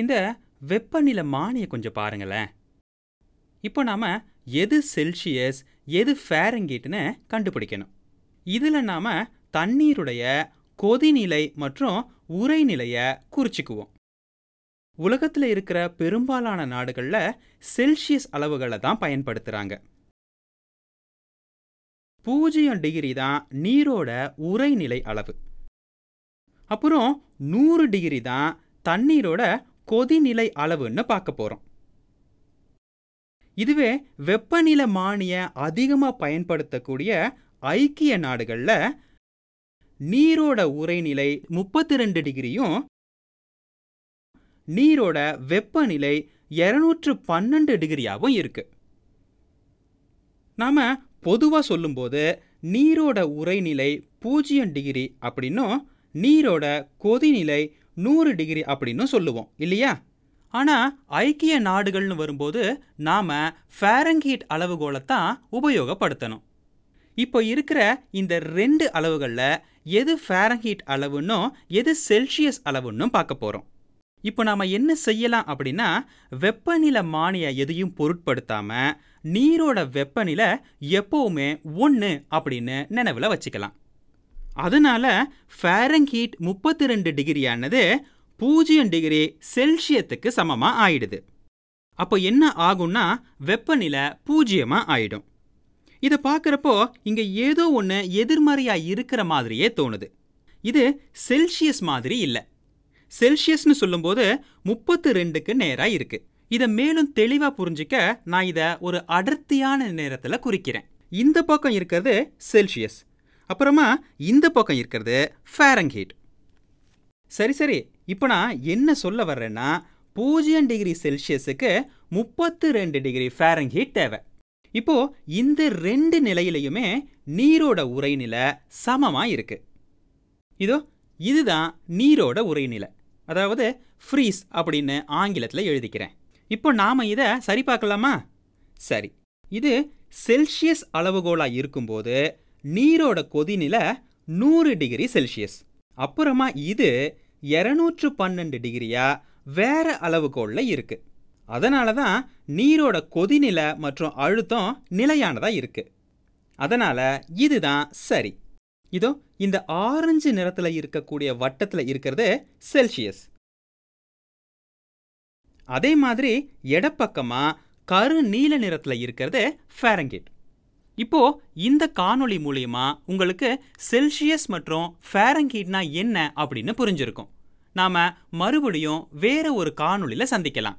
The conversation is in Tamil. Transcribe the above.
இந்த வெப்பநிலை மானியை கொஞ்சம் பாருங்களேன். இப்போ நாம் எது செல்சியஸ் எது ஃபேரங்கீட்னு கண்டுபிடிக்கணும். இதில் நாம் தண்ணீருடைய கொதிநிலை மற்றும் உரைநிலையை குறிச்சிக்குவோம். உலகத்தில் இருக்கிற பெரும்பாலான நாடுகளில் செல்சியஸ் அளவுகளை தான் பயன்படுத்துகிறாங்க பூஜ்ஜியம் டிகிரி தான் நீரோட உரைநிலை அளவு. அப்புறம் நூறு டிகிரி தான் தண்ணீரோட கொதிநிலை அளவுன்னு பார்க்க போகிறோம் இதுவே வெப்பநிலை மானிய அதிகமாக பயன்படுத்தக்கூடிய ஐக்கிய நாடுகளில் நீரோட உறைநிலை முப்பத்தி ரெண்டு டிகிரியும் நீரோட வெப்பநிலை இருநூற்று பன்னெண்டு டிகிரியாகவும் இருக்கு. நாம் பொதுவாக சொல்லும்போது நீரோட உறைநிலை பூஜ்ஜியம் டிகிரி அப்படின்னும் நீரோட கொதிநிலை நூறு டிகிரி அப்படின்னும் சொல்லுவோம் இல்லையா? ஆனால் ஐக்கிய நாடுகள்னு வரும்போது நாம் ஃபேரங்கீட் அளவுகோலைத்தான் உபயோகப்படுத்தணும். இப்போ இருக்கிற இந்த ரெண்டு அளவுகளில் எது ஃபேரங்கீட் அளவுன்னும் எது செல்சியஸ் அளவுன்னும் பார்க்க போகிறோம் இப்போ நாம் என்ன செய்யலாம் அப்படின்னா வெப்பநிலை மானிய எதையும் பொருட்படுத்தாமல் நீரோட வெப்பநிலை எப்போவுமே ஒன்று அப்படின்னு நினைவில் வச்சுக்கலாம். அதனால் ஃபேரங்கீட் முப்பத்தி ரெண்டு டிகிரியானது பூஜ்ஜியம் டிகிரி செல்சியத்துக்கு சமமாக ஆயிடுது. அப்போ என்ன ஆகும்னா வெப்பநிலை பூஜ்ஜியமாக ஆயிடும். இதை பார்க்குறப்போ இங்கே ஏதோ ஒன்று எதிர்மறையாக இருக்கிற மாதிரியே தோணுது. இது செல்சியஸ் மாதிரி இல்லை. செல்சியஸ்னு சொல்லும்போது முப்பத்து ரெண்டுக்கு நேராக இருக்குது இதை மேலும் தெளிவாக புரிஞ்சிக்க நான் இதை ஒரு அடர்த்தியான நேரத்தில் குறிக்கிறேன். இந்த பக்கம் இருக்கிறது செல்சியஸ். அப்புறமா இந்த பக்கம் இருக்கிறது ஃபேரங்கீட் சரி சரி. இப்போ நான் என்ன சொல்ல வர்றேன்னா பூஜ்ஜியம் டிகிரி செல்சியஸுக்கு முப்பத்து ரெண்டு டிகிரி ஃபேரங்கீட் தேவை. இப்போ இந்த ரெண்டு நிலையிலையுமே நீரோட உரைநிலை சமமாக இருக்கு. இதோ இதுதான் நீரோட உரைநிலை அதாவது ஃப்ரீஸ் அப்படின்னு ஆங்கிலத்தில் எழுதிக்கிறேன். இப்போ நாம் இதை சரி பார்க்கலாமா? சரி. இது செல்சியஸ் அளவுகோலாக இருக்கும்போது நீரோட கொதிநிலை நூறு டிகிரி செல்சியஸ். அப்புறமா இது இரநூற்று பன்னெண்டு டிகிரியா வேற அளவுகோலில் இருக்கு. அதனால தான் நீரோட கொதிநிலை மற்றும் அழுத்தம் நிலையானதாக இருக்கு. அதனால இதுதான் சரி. இதோ இந்த ஆரஞ்சு நிறத்துல இருக்கக்கூடிய வட்டத்துல இருக்கிறது செல்சியஸ். அதே மாதிரி இடப்பக்கமாக கரு நீல நிறத்துல இருக்கிறது ஃபேரங்கிட் இப்போ இந்த காணொளி மூலியமா உங்களுக்கு செல்சியஸ் மற்றும் ஃபேரங்கீட்னா என்ன அப்படின்னு புரிஞ்சிருக்கும். நாம மறுபடியும் வேற ஒரு காணொளியில் சந்திக்கலாம்.